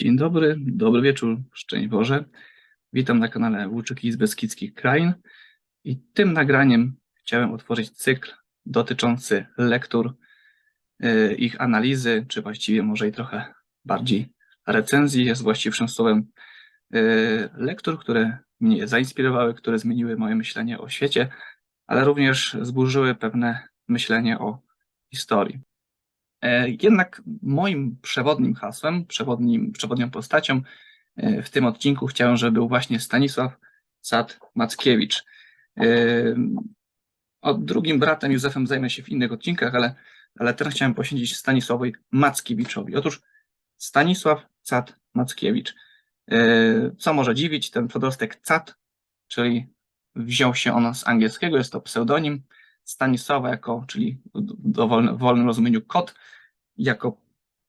Dzień dobry, dobry wieczór, szczęść Boże. Witam na kanale Łuczyki z Beskidzkich Krain i tym nagraniem chciałem otworzyć cykl dotyczący lektur, y, ich analizy, czy właściwie może i trochę bardziej recenzji jest właściwszym słowem, y, lektur, które mnie zainspirowały, które zmieniły moje myślenie o świecie, ale również zburzyły pewne myślenie o historii. E, Jednak moim przewodnim hasłem, przewodnim, przewodnią postacią e, w tym odcinku chciałem, żeby był właśnie Stanisław Sad Mackiewicz. E, O drugim bratem Józefem zajmę się w innych odcinkach, ale, ale teraz chciałem poświęcić Stanisławowi Mackiewiczowi. Otóż Stanisław Sad Mackiewicz. Co może dziwić, ten przedrostek Cad, czyli wziął się on z angielskiego, jest to pseudonim Stanisława jako, czyli dowolnym, w wolnym rozumieniu kot, jako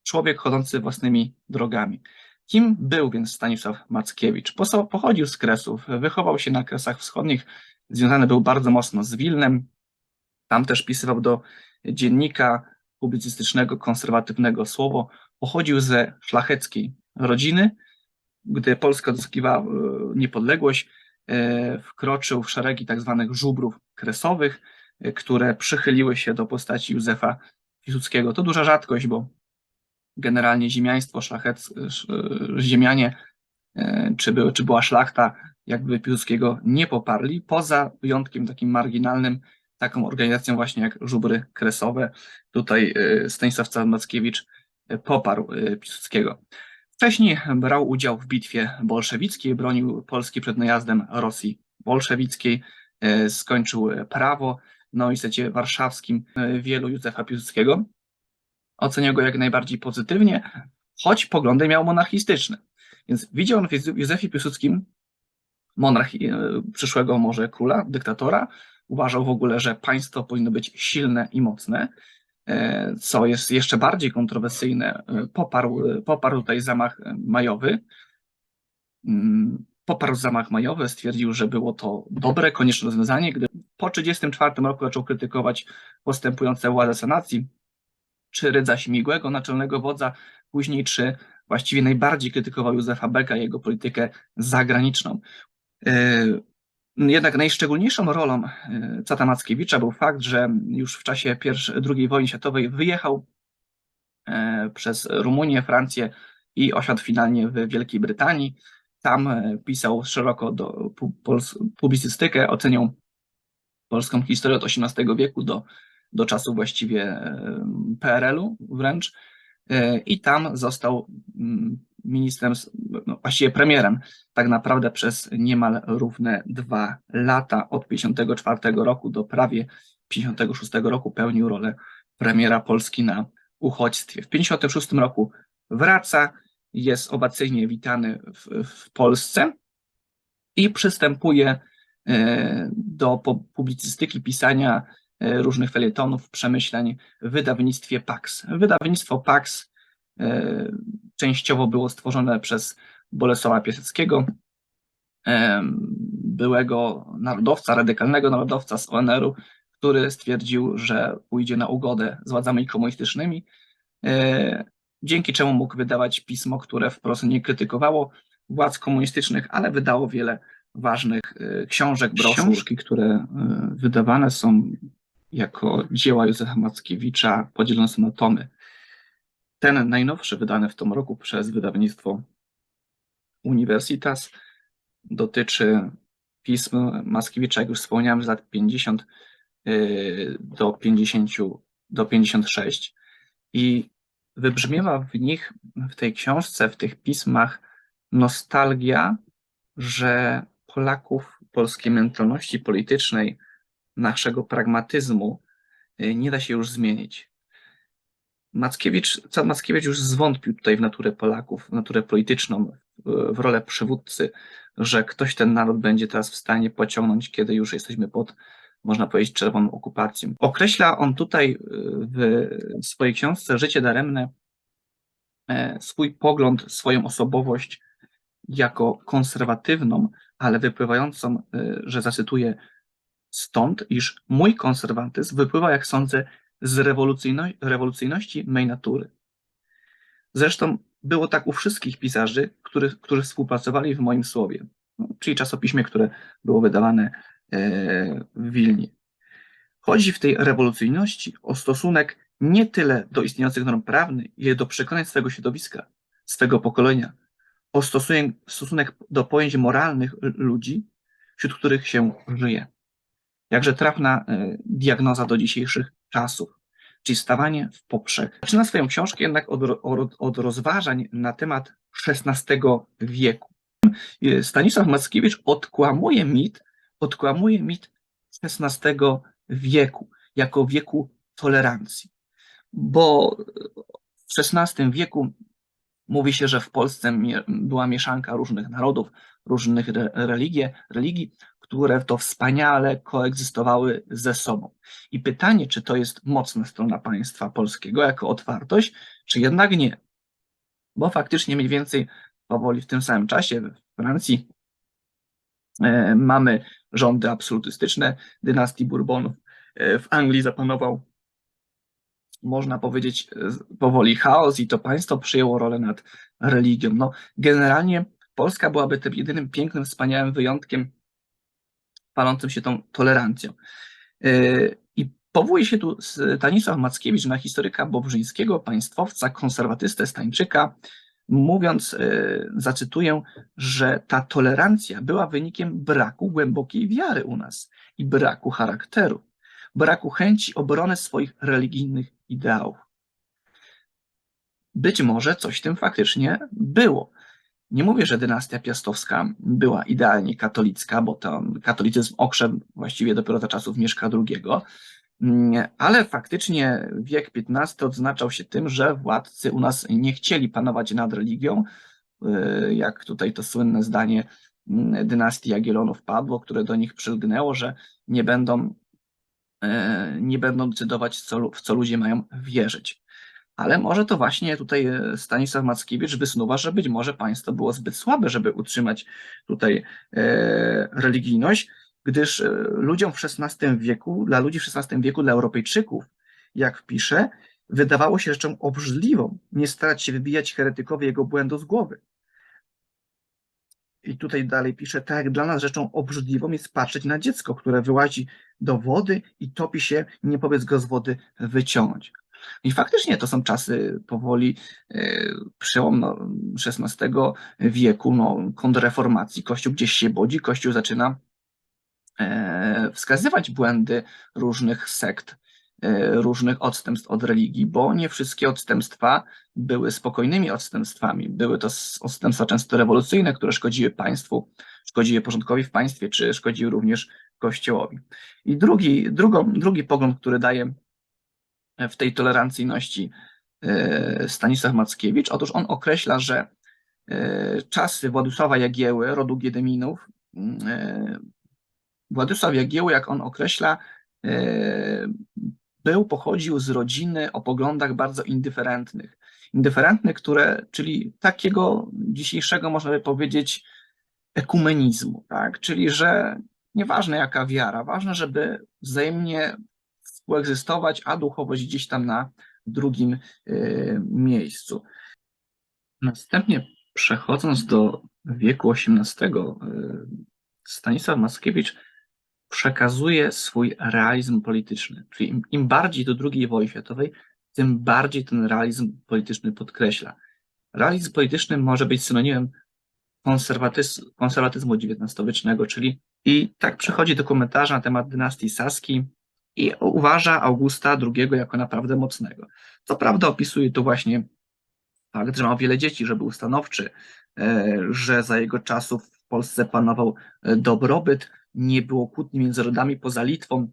człowiek chodzący własnymi drogami. Kim był więc Stanisław Mackiewicz? Pochodził z Kresów, wychował się na Kresach Wschodnich, związany był bardzo mocno z Wilnem. Tam też pisywał do dziennika publicystycznego, konserwatywnego Słowo. Pochodził ze szlacheckiej rodziny. Gdy Polska odzyskiwała e, niepodległość, e, wkroczył w szeregi tak zwanych żubrów kresowych, które przychyliły się do postaci Józefa Piłsudskiego. To duża rzadkość, bo generalnie ziemiaństwo, szlachec, sz- ziemianie, e, czy, były, czy była szlachta, jakby Piłsudskiego nie poparli, poza wyjątkiem takim marginalnym, taką organizacją właśnie jak żubry kresowe. Tutaj Stanisław Mackiewicz poparł Piłsudskiego. Wcześniej brał udział w bitwie bolszewickiej, bronił Polski przed najazdem Rosji bolszewickiej, skończył prawo, na Uniwersytecie Warszawskim e, wielu Józefa Piłsudskiego. Oceniał go jak najbardziej pozytywnie, choć poglądy miał monarchistyczne. Więc widział on w Józef- Józefie Piłsudskim monarchi, e, przyszłego może króla, dyktatora. Uważał w ogóle, że państwo powinno być silne i mocne, e, co jest jeszcze bardziej kontrowersyjne. Poparł, poparł tutaj zamach majowy. Poparł zamach majowy, stwierdził, że było to dobre, konieczne rozwiązanie, gdy po 1934 roku zaczął krytykować postępujące władze sanacji, czy Rydza Śmigłego, naczelnego wodza, później czy właściwie najbardziej krytykował Józefa Beka i jego politykę zagraniczną. Yy, Jednak najszczególniejszą rolą yy, Cata Mackiewicza był fakt, że już w czasie II wojny światowej wyjechał e, przez Rumunię, Francję i osiadł finalnie w Wielkiej Brytanii. Tam e, pisał szeroko do publicystykę, oceniał polską historię od XVIII wieku do, do czasów właściwie PRL-u wręcz. E, I tam został mm, ministrem, no, właściwie premierem, tak naprawdę przez niemal równe dwa lata, od 54 roku do prawie 56 roku pełnił rolę premiera Polski na uchodźstwie. W 56 roku wraca, jest owacyjnie witany w, w Polsce i przystępuje e, do publicystyki, pisania e, różnych felietonów, przemyśleń w wydawnictwie Pax. Wydawnictwo Pax e, częściowo było stworzone przez Bolesława Piaseckiego, byłego narodowca, radykalnego narodowca z ONR-u, który stwierdził, że pójdzie na ugodę z władzami komunistycznymi, dzięki czemu mógł wydawać pismo, które wprost nie krytykowało władz komunistycznych, ale wydało wiele ważnych e, książek, broszur. Książki, które e, wydawane są jako dzieła Józefa Mackiewicza, podzielone są na tomy. Ten najnowszy, wydany w tym roku przez wydawnictwo Universitas, dotyczy pism Mackiewicza, jak już wspomniałem, z lat 50 y, do 50 do 56. I wybrzmiewa w nich, w tej książce, w tych pismach nostalgia, że Polaków, polskiej mentalności politycznej, naszego pragmatyzmu y, nie da się już zmienić. Mackiewicz, Mackiewicz już zwątpił tutaj w naturę Polaków, w naturę polityczną, w rolę przywódcy, że ktoś ten naród będzie teraz w stanie pociągnąć, kiedy już jesteśmy pod, można powiedzieć, czerwoną okupacją. Określa on tutaj y, w swojej książce Życie daremne e, swój pogląd, swoją osobowość jako konserwatywną, ale wypływającą, y, że zacytuję, stąd, iż mój konserwatyzm wypływa, jak sądzę, z rewolucyjno- rewolucyjności mej natury. Zresztą było tak u wszystkich pisarzy, który, którzy współpracowali w moim słowie, czyli czasopiśmie, które było wydawane w Wilnie. Chodzi w tej rewolucyjności o stosunek nie tyle do istniejących norm prawnych, ile do przekonań swego środowiska, swego pokolenia, o stosunek, stosunek do pojęć moralnych ludzi, wśród których się żyje. Jakże trafna e, diagnoza do dzisiejszych czasów, czyli stawanie w poprzek. Zaczyna swoją książkę jednak od, od, od rozważań na temat XVI wieku. E, Stanisław Mackiewicz odkłamuje mit, odkłamuje mit XVI wieku jako wieku tolerancji, bo w XVI wieku mówi się, że w Polsce była mieszanka różnych narodów, różnych religii, religii, które to wspaniale koegzystowały ze sobą. I pytanie, czy to jest mocna strona państwa polskiego jako otwartość, czy jednak nie. Bo faktycznie mniej więcej powoli w tym samym czasie w Francji mamy rządy absolutystyczne dynastii Bourbonów. E, w Anglii zapanował, można powiedzieć, e, powoli chaos i to państwo przyjęło rolę nad religią. No, generalnie Polska byłaby tym jedynym pięknym, wspaniałym wyjątkiem palącym się tą tolerancją. E, I powołuje się tu Stanisław Mackiewicz na historyka Bobrzyńskiego, państwowca, konserwatystę Stańczyka, mówiąc, e, zacytuję, że ta tolerancja była wynikiem braku głębokiej wiary u nas i braku charakteru, braku chęci obrony swoich religijnych ideałów. Być może coś w tym faktycznie było. Nie mówię, że dynastia piastowska była idealnie katolicka, bo ten katolicyzm okrzep właściwie dopiero za czasów Mieszka II, ale faktycznie wiek XV odznaczał się tym, że władcy u nas nie chcieli panować nad religią, y, jak tutaj to słynne zdanie mm, dynastii Jagiellonów padło, które do nich przylgnęło, że nie będą, y, nie będą decydować, w co ludzie mają wierzyć. Ale może to właśnie tutaj e, Stanisław Mackiewicz wysnuwa, że być może państwo było zbyt słabe, żeby utrzymać tutaj e, religijność, gdyż e, ludziom w XVI wieku, dla ludzi w XVI wieku, dla Europejczyków, jak pisze, wydawało się rzeczą obrzydliwą nie starać się wybijać heretykowi jego błędu z głowy. I tutaj dalej pisze, tak jak dla nas rzeczą obrzydliwą jest patrzeć na dziecko, które wyłazi do wody i topi się, nie powiedz go z wody wyciągnąć. I faktycznie to są czasy powoli, e, przełom no, XVI wieku, no, kontrreformacji. Kościół gdzieś się bodzi, Kościół zaczyna wskazywać błędy różnych sekt, e, różnych odstępstw od religii, bo nie wszystkie odstępstwa były spokojnymi odstępstwami. Były to odstępstwa często rewolucyjne, które szkodziły państwu, szkodziły porządkowi w państwie, czy szkodziły również Kościołowi. I drugi, drugą, drugi pogląd, który daje w tej tolerancyjności e, Stanisław Mackiewicz. Otóż on określa, że e, czasy Władysława Jagieły, rodu Giedeminów, e, Władysław Jagieły, jak on określa, był, pochodził z rodziny o poglądach bardzo indyferentnych. Indyferentnych, które, czyli takiego dzisiejszego, można by powiedzieć, ekumenizmu, tak? Czyli, że nieważne jaka wiara, ważne, żeby wzajemnie współegzystować, a duchowość gdzieś tam na drugim y, miejscu. Następnie przechodząc do wieku XVIII, y, Stanisław Mackiewicz przekazuje swój realizm polityczny. Czyli im, im bardziej do II wojny światowej, tym bardziej ten realizm polityczny podkreśla. Realizm polityczny może być synonimem konserwatyzmu, XIX-wiecznego, czyli i tak przychodzi do komentarza na temat dynastii Saski, i uważa Augusta II jako naprawdę mocnego. Co prawda opisuje tu właśnie fakt, że ma wiele dzieci, że był stanowczy, e, że za jego czasów w Polsce panował e, dobrobyt, nie było kłótni między rodami poza Litwą,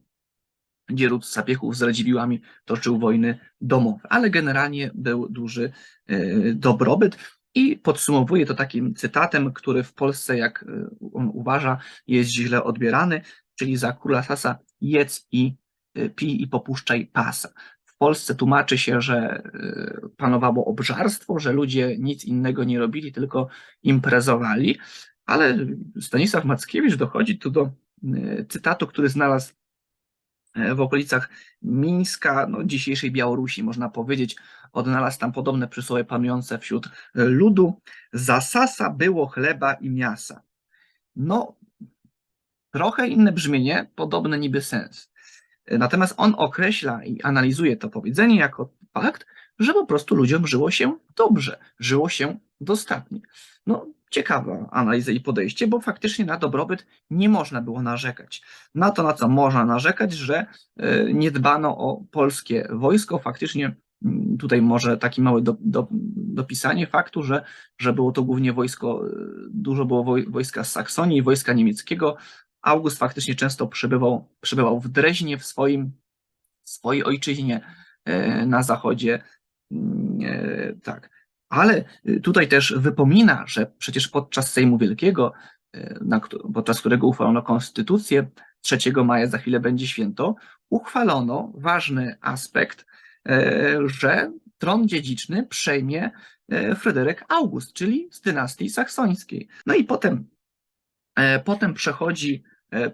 gdzie ród Sapiechów z Radziwiłłami toczył wojny domowe, ale generalnie był duży e, dobrobyt. I podsumowuje to takim cytatem, który w Polsce, jak on uważa, jest źle odbierany, czyli za króla Sasa jedz i Y, pij i popuszczaj pasa. W Polsce tłumaczy się, że panowało obżarstwo, że ludzie nic innego nie robili, tylko imprezowali, ale Stanisław Mackiewicz dochodzi tu do y, cytatu, który znalazł w okolicach Mińska, no, dzisiejszej Białorusi, można powiedzieć, odnalazł tam podobne przysłowie panujące wśród ludu. Zasasa było chleba i miasa. No, trochę inne brzmienie, podobny niby sens. Natomiast on określa i analizuje to powiedzenie jako fakt, że po prostu ludziom żyło się dobrze, żyło się dostatnio. No, ciekawa analiza i podejście, bo faktycznie na dobrobyt nie można było narzekać. Na to, na co można narzekać, że e, nie dbano o polskie wojsko, faktycznie mm, tutaj może taki mały do, do, dopisanie faktu, że, że było to głównie wojsko, e, dużo było woj, wojska z Saksonii, wojska niemieckiego. August faktycznie często przebywał, przebywał w Dreźnie, w swoim, swojej ojczyźnie e, na zachodzie. Mm, tak. Ale y, tutaj też wypomina, że przecież podczas Sejmu Wielkiego, y, podczas którego uchwalono konstytucję, 3 maja za chwilę będzie święto, uchwalono ważny aspekt, e, że tron dziedziczny przejmie e, Fryderyk August, czyli z dynastii saksońskiej. No i potem, e, potem przechodzi,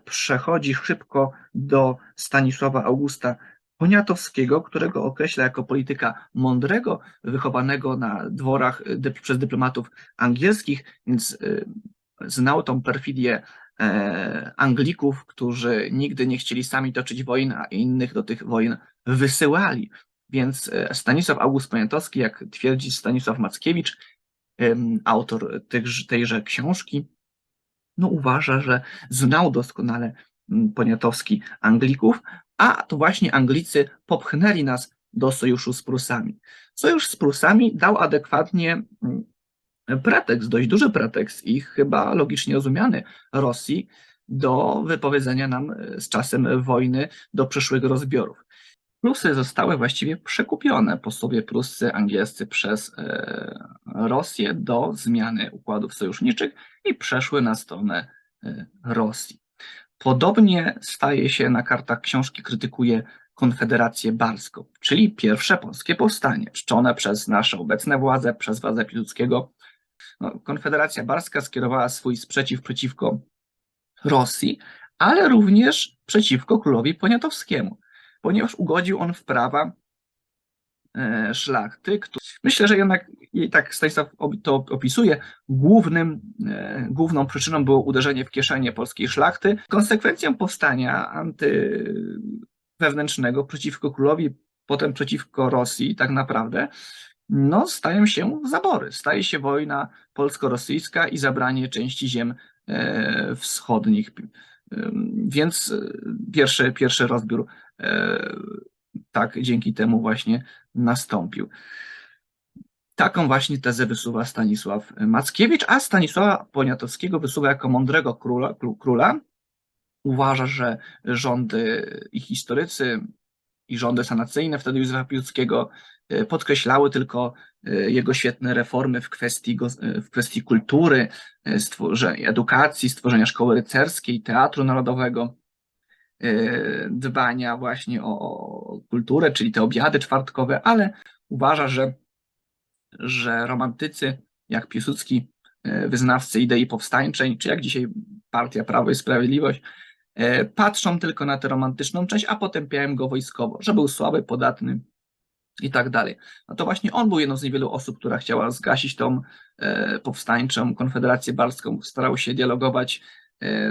przechodzi szybko do Stanisława Augusta Poniatowskiego, którego określa jako polityka mądrego, wychowanego na dworach dyp przez dyplomatów angielskich, więc y, znał tą perfidię e, Anglików, którzy nigdy nie chcieli sami toczyć wojen, a innych do tych wojen wysyłali. Więc e, Stanisław August Poniatowski, jak twierdzi Stanisław Mackiewicz, autor tejże książki, no uważa, że znał doskonale Poniatowski Anglików, a to właśnie Anglicy popchnęli nas do sojuszu z Prusami. Sojusz z Prusami dał adekwatnie mm, pretekst, dość duży pretekst i chyba logicznie rozumiany Rosji do wypowiedzenia nam e, z czasem wojny do przyszłych rozbiorów. Prusy zostały właściwie przekupione po sobie pruscy angielscy przez e, Rosję do zmiany układów sojuszniczych i przeszły na stronę e, Rosji. Podobnie staje się na kartach książki, krytykuje Konfederację Barską, czyli pierwsze polskie powstanie, czczone przez nasze obecne władze, przez władze Piłsudskiego. No, Konfederacja Barska skierowała swój sprzeciw przeciwko Rosji, ale również przeciwko królowi Poniatowskiemu, ponieważ ugodził on w prawa E, szlachty. Myślę, że jednak, i tak Stanisław to opisuje, głównym, e, główną przyczyną było uderzenie w kieszenie polskiej szlachty. Konsekwencją powstania antywewnętrznego przeciwko królowi, potem przeciwko Rosji tak naprawdę, no, stają się zabory. Staje się wojna polsko-rosyjska i zabranie części ziem e, wschodnich. Więc pierwszy, pierwszy rozbiór tak dzięki temu właśnie nastąpił. Taką właśnie tezę wysuwa Stanisław Mackiewicz, a Stanisława Poniatowskiego wysuwa jako mądrego króla. króla. Uważa, że rządy i historycy i rządy sanacyjne wtedy Józefa Piłsudskiego e, podkreślały tylko e, jego świetne reformy w kwestii, e, w kwestii kultury, edukacji, stworzenia szkoły rycerskiej, teatru narodowego. Y, dbania właśnie o kulturę, czyli te obiady czwartkowe, ale uważa, że, że romantycy jak Piłsudski, y, wyznawcy idei powstańczej, czy jak dzisiaj partia Prawo i Sprawiedliwość, y, patrzą tylko na tę romantyczną część, a potępiają go wojskowo, że był słaby, podatny i tak dalej. No to właśnie on był jedną z niewielu osób, która chciała zgasić tą powstańczą Konfederację Barską, starał się dialogować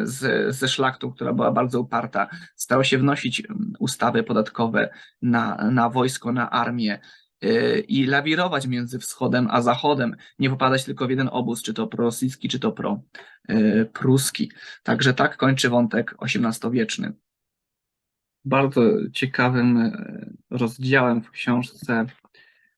z, ze szlachtą, która była bardzo uparta, stało się wnosić mm, ustawy podatkowe na, na wojsko, na armię e, i lawirować między wschodem a zachodem, nie popadać tylko w jeden obóz, czy to prorosyjski, czy to pro-pruski. E, Także tak kończy wątek XVIII-wieczny. Bardzo ciekawym rozdziałem w książce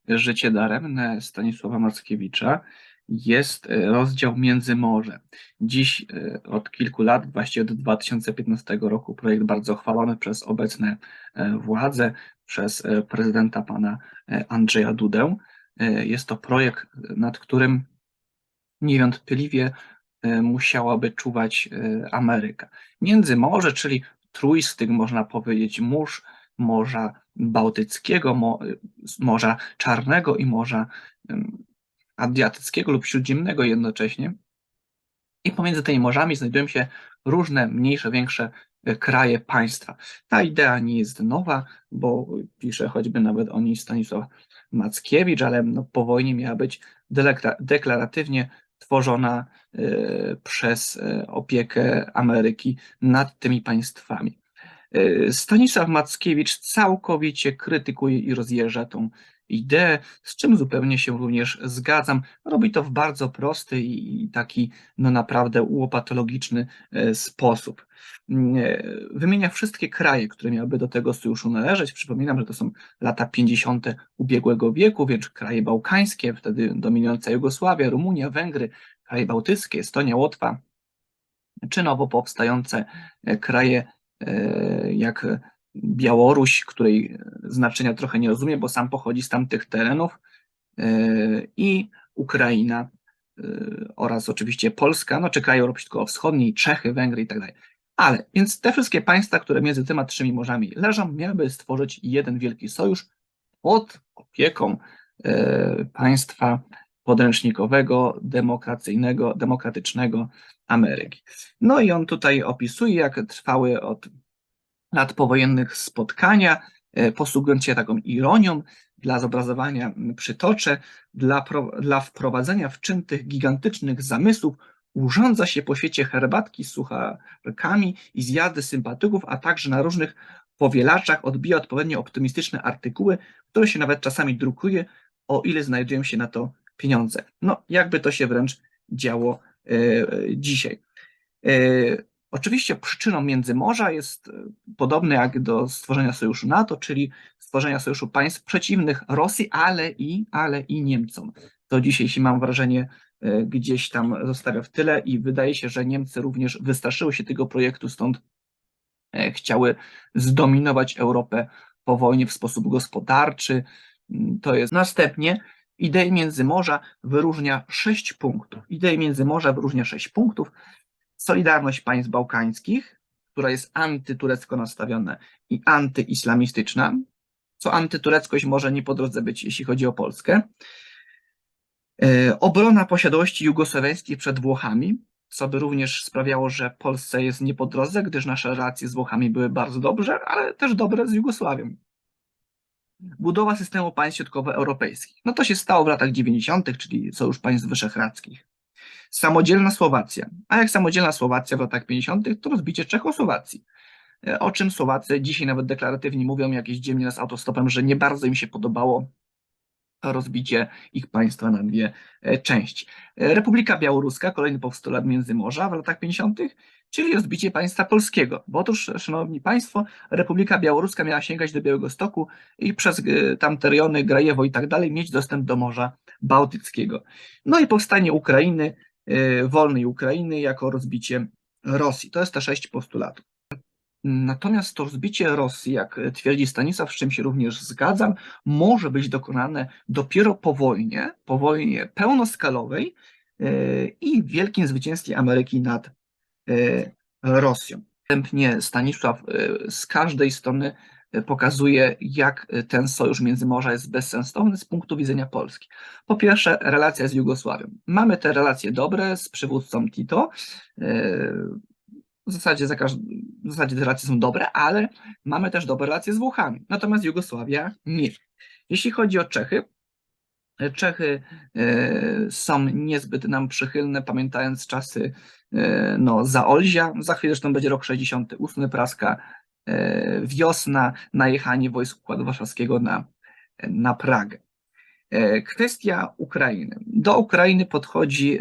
Życie daremne Stanisława Mackiewicza jest e, rozdział Międzymorze. Dziś e, od kilku lat, właściwie od 2015 roku, projekt bardzo chwalony przez obecne e, władze, przez prezydenta pana Andrzeja Dudę. Jest to projekt, nad którym niewątpliwie musiałaby czuwać Ameryka. Międzymorze, czyli trójstyk, można powiedzieć, mórz Morza Bałtyckiego, Morza Czarnego i Morza Adriatyckiego lub Śródziemnego jednocześnie. I pomiędzy tymi morzami znajdują się różne mniejsze, większe e, kraje, państwa. Ta idea nie jest nowa, bo pisze choćby nawet o niej Stanisław Mackiewicz, ale no, po wojnie miała być deklaratywnie tworzona e, przez e, opiekę Ameryki nad tymi państwami. Stanisław Mackiewicz całkowicie krytykuje i rozjeżdża tą ideę, z czym zupełnie się również zgadzam. Robi to w bardzo prosty i taki no naprawdę łopatologiczny e, sposób. Mm, e, Wymienia wszystkie kraje, które miałyby do tego sojuszu należeć. Przypominam, że to są lata 50. ubiegłego wieku, więc kraje bałkańskie, wtedy dominująca Jugosławia, Rumunia, Węgry, kraje bałtyckie, Estonia, Łotwa, czy nowo powstające e, kraje jak Białoruś, której znaczenia trochę nie rozumiem, bo sam pochodzi z tamtych terenów, e, i Ukraina e, oraz oczywiście Polska, no czy kraje Europy Środkowo-Wschodniej, Czechy, Węgry i tak dalej. Ale, więc te wszystkie państwa, które między tymi trzema morzami leżą, miałyby stworzyć jeden wielki sojusz pod opieką e, państwa podręcznikowego, demokracyjnego, demokratycznego Ameryki. No i on tutaj opisuje, jak trwały od lat powojennych spotkania, e, posługując się taką ironią, dla zobrazowania przytoczę, dla, dla wprowadzenia w czyn tych gigantycznych zamysłów urządza się po świecie herbatki z sucharkami i zjazdy sympatyków, a także na różnych powielaczach odbija odpowiednio optymistyczne artykuły, które się nawet czasami drukuje, o ile znajdują się na to pieniądze. No, jakby to się wręcz działo e, dzisiaj. E, Oczywiście przyczyną Międzymorza jest e, podobne jak do stworzenia sojuszu NATO, czyli stworzenia sojuszu państw przeciwnych Rosji, ale i, ale i Niemcom. To dzisiaj się mam wrażenie gdzieś tam zostawia w tyle i wydaje się, że Niemcy również wystraszyły się tego projektu, stąd chciały zdominować Europę po wojnie w sposób gospodarczy. Mm, To jest następnie idei Międzymorza wyróżnia sześć punktów. Idei Międzymorza wyróżnia sześć punktów. Solidarność państw bałkańskich, która jest antyturecko nastawiona i antyislamistyczna, co antytureckość może nie po drodze być, jeśli chodzi o Polskę. E, Obrona posiadłości jugosłowiańskiej przed Włochami, co by również sprawiało, że Polsce jest nie po drodze, gdyż nasze relacje z Włochami były bardzo dobrze, ale też dobre z Jugosławią. Budowa systemu państw środkowoeuropejskich. No to się stało w latach 90., czyli Sojusz Państw Wyszehradzkich. Samodzielna Słowacja. A jak samodzielna Słowacja w latach 50., to rozbicie Czechosłowacji. E, O czym Słowacy dzisiaj nawet deklaratywnie mówią, jak jeździli nas autostopem, że nie bardzo im się podobało rozbicie ich państwa na dwie e, części. E, Republika Białoruska, kolejny postulat Międzymorza w latach 50., czyli rozbicie państwa polskiego. Bo otóż, szanowni państwo, Republika Białoruska miała sięgać do Białego Stoku i przez e, tamte rejony, Grajewo i tak dalej, mieć dostęp do Morza Bałtyckiego. No i powstanie Ukrainy, e, wolnej Ukrainy jako rozbicie Rosji. To jest te sześć postulatów. Natomiast to rozbicie Rosji, jak twierdzi Stanisław, z czym się również zgadzam, może być dokonane dopiero po wojnie, po wojnie pełnoskalowej e, i wielkim zwycięstwie Ameryki nad Rosją. Wstępnie Stanisław e, z każdej strony e, pokazuje, jak ten sojusz Międzymorza jest bezsensowny z punktu widzenia Polski. Po pierwsze, relacja z Jugosławią. Mamy te relacje dobre z przywódcą Tito. W zasadzie, za każd- w zasadzie te relacje są dobre, ale mamy też dobre relacje z Włochami. Natomiast Jugosławia nie. Jeśli chodzi o Czechy, Czechy e, są niezbyt nam przychylne, pamiętając czasy e, no, Zaolzia. Za chwilę zresztą będzie rok 68, praska e, wiosna, najechanie wojsk Układu Warszawskiego na, na Pragę. Kwestia Ukrainy. Do Ukrainy podchodzi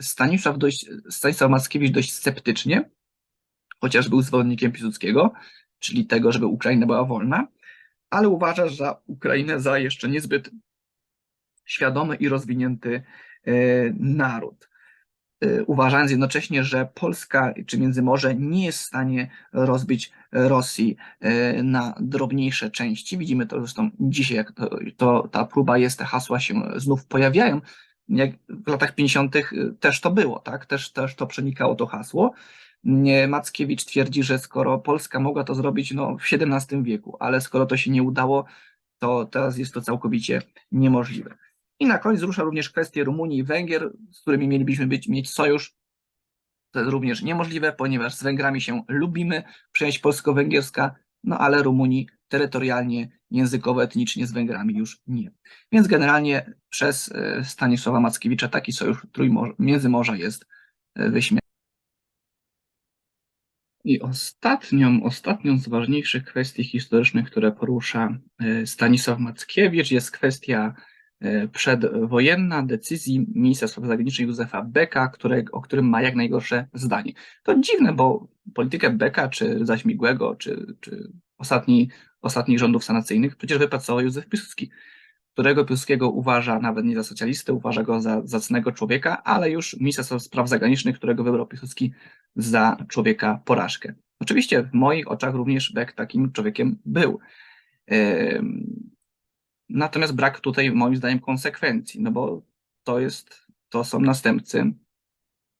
Stanisław, dość, Stanisław Mackiewicz dość sceptycznie, chociaż był zwolennikiem Piłsudskiego, czyli tego, żeby Ukraina była wolna, ale uważa, że Ukrainę za jeszcze niezbyt świadomy i rozwinięty e, naród. E, Uważając jednocześnie, że Polska czy Międzymorze nie jest w stanie rozbić Rosji e, na drobniejsze części. Widzimy to zresztą dzisiaj, jak to, to, ta próba jest, te hasła się znów pojawiają. Jak w latach 50. też to było, tak? Też, też to przenikało to hasło. Mackiewicz twierdzi, że skoro Polska mogła to zrobić no, w XVII wieku, ale skoro to się nie udało, to teraz jest to całkowicie niemożliwe. I na koniec rusza również kwestię Rumunii i Węgier, z którymi mielibyśmy być, mieć sojusz. To jest również niemożliwe, ponieważ z Węgrami się lubimy. Przyjaźń polsko-węgierska no ale Rumunii terytorialnie, językowo, etnicznie z Węgrami już nie. Więc generalnie przez e, Stanisława Mackiewicza taki sojusz Trójmorza, Międzymorza jest e, wyśmiercony. I ostatnią, ostatnią z ważniejszych kwestii historycznych, które porusza e, Stanisław Mackiewicz, jest kwestia e, przedwojenna decyzji ministra spraw zagranicznych Józefa Beka, którego, o którym ma jak najgorsze zdanie. To dziwne, bo politykę Beka, czy Zaśmigłego, czy, czy ostatni, ostatnich rządów sanacyjnych przecież wypracował Józef Piłsudski, którego Piłsudskiego uważa nawet nie za socjalistę, uważa go za zacnego człowieka, ale już ministra spraw zagranicznych, którego wybrał Piłsudski za człowieka porażkę. Oczywiście w moich oczach również Beck takim człowiekiem był. Natomiast brak tutaj moim zdaniem konsekwencji, no bo to jest, to są następcy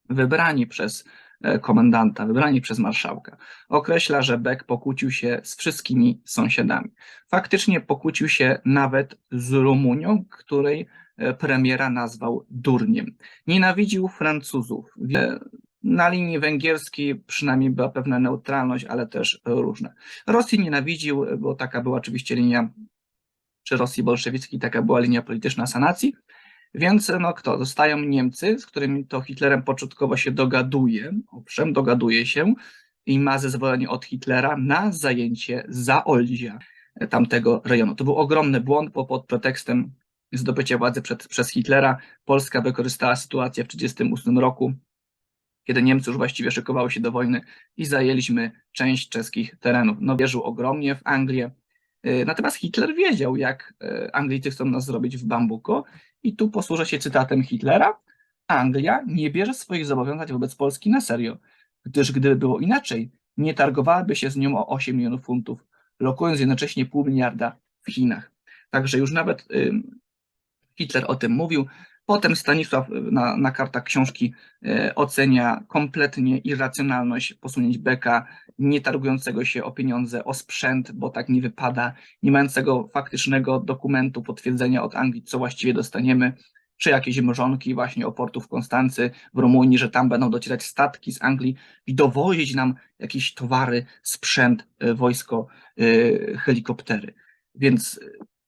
wybrani przez komendanta, wybrani przez marszałka. Określa, że Beck pokłócił się z wszystkimi sąsiadami. Faktycznie pokłócił się nawet z Rumunią, której e, premiera nazwał durniem. Nienawidził Francuzów. E, Na linii węgierskiej przynajmniej była pewna neutralność, ale też różne. Rosji nienawidził, bo taka była oczywiście linia przy Rosji bolszewickiej, taka była linia polityczna sanacji. Więc no kto? Zostają Niemcy, z którymi to Hitlerem początkowo się dogaduje, owszem, dogaduje się i ma zezwolenie od Hitlera na zajęcie Zaolzia, tamtego rejonu. To był ogromny błąd, bo pod pretekstem zdobycia władzy przed, przez Hitlera Polska wykorzystała sytuację w 1938 roku, kiedy Niemcy już właściwie szykowały się do wojny i zajęliśmy część czeskich terenów. No wierzył ogromnie w Anglię, Natomiast Hitler wiedział, jak y, Anglicy chcą nas zrobić w Bambuko, i tu posłużę się cytatem Hitlera. Anglia nie bierze swoich zobowiązań wobec Polski na serio, gdyż gdyby było inaczej, nie targowałaby się z nią o 8 milionów funtów, lokując jednocześnie pół miliarda w Chinach. Także już nawet Hitler o tym mówił. Potem Stanisław y, na, na kartach książki y, ocenia kompletnie irracjonalność posunięć Beka, nie targującego się o pieniądze, o sprzęt, bo tak nie wypada, nie mającego faktycznego dokumentu potwierdzenia od Anglii, co właściwie dostaniemy, czy jakieś mrzonki właśnie o portu w Konstancy w Rumunii, że tam będą docierać statki z Anglii i dowozić nam jakieś towary, sprzęt, y, wojsko, helikoptery. Więc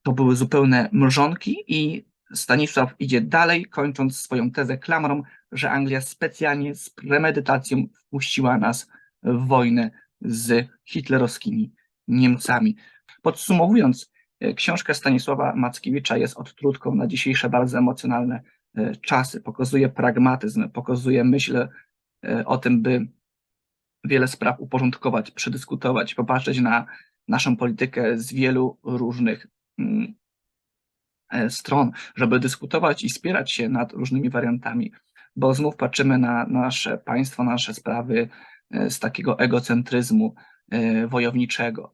to były zupełne mrzonki i Stanisław idzie dalej, kończąc swoją tezę klamrą, że Anglia specjalnie z premedytacją wpuściła nas w wojnę z hitlerowskimi Niemcami. Podsumowując, e, książka Stanisława Mackiewicza jest odtrutką na dzisiejsze bardzo emocjonalne e, czasy. Pokazuje pragmatyzm, pokazuje myśl e, o tym, by wiele spraw uporządkować, przedyskutować, popatrzeć na naszą politykę z wielu różnych mm, stron, żeby dyskutować i spierać się nad różnymi wariantami, bo znów patrzymy na nasze państwo, nasze sprawy z takiego egocentryzmu wojowniczego,